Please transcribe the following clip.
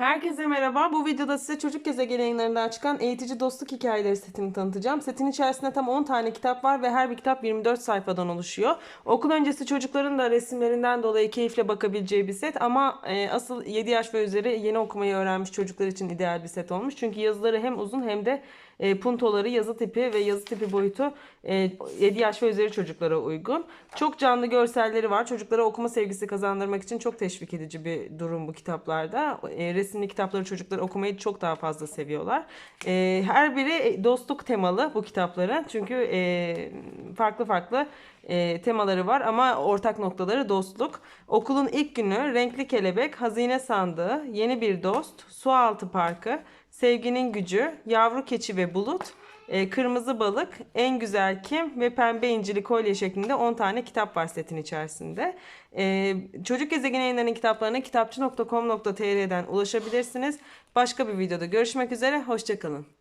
Herkese merhaba. Bu videoda size çocuk gezegen yayınlarından çıkan eğitici dostluk hikayeleri setini tanıtacağım. Setin içerisinde tam 10 tane kitap var ve her bir kitap 24 sayfadan oluşuyor. Okul öncesi çocukların da resimlerinden dolayı keyifle bakabileceği bir set ama e, asıl 7 yaş ve üzeri yeni okumayı öğrenmiş çocuklar için ideal bir set olmuş. Çünkü yazıları hem uzun hem de e, puntoları, yazı tipi ve yazı tipi boyutu e, 7 yaş ve üzeri çocuklara uygun. Çok canlı görselleri var. Çocuklara okuma sevgisi kazandırmak için çok teşvik edici bir durum bu kitaplarda. E, resimli kitapları çocuklar okumayı çok daha fazla seviyorlar. E, her biri dostluk temalı bu kitapların. Çünkü e, farklı farklı e, temaları var ama ortak noktaları dostluk. Okulun ilk günü, renkli kelebek, hazine sandığı, yeni bir dost, sualtı parkı, sevginin gücü, yavru keçi ve bulut, e, kırmızı balık, en güzel kim ve pembe incili kolye şeklinde 10 tane kitap var setin içerisinde. E, Çocuk Gezegeni yayınlarının kitaplarına kitapçı.com.tr'den ulaşabilirsiniz. Başka bir videoda görüşmek üzere, hoşçakalın.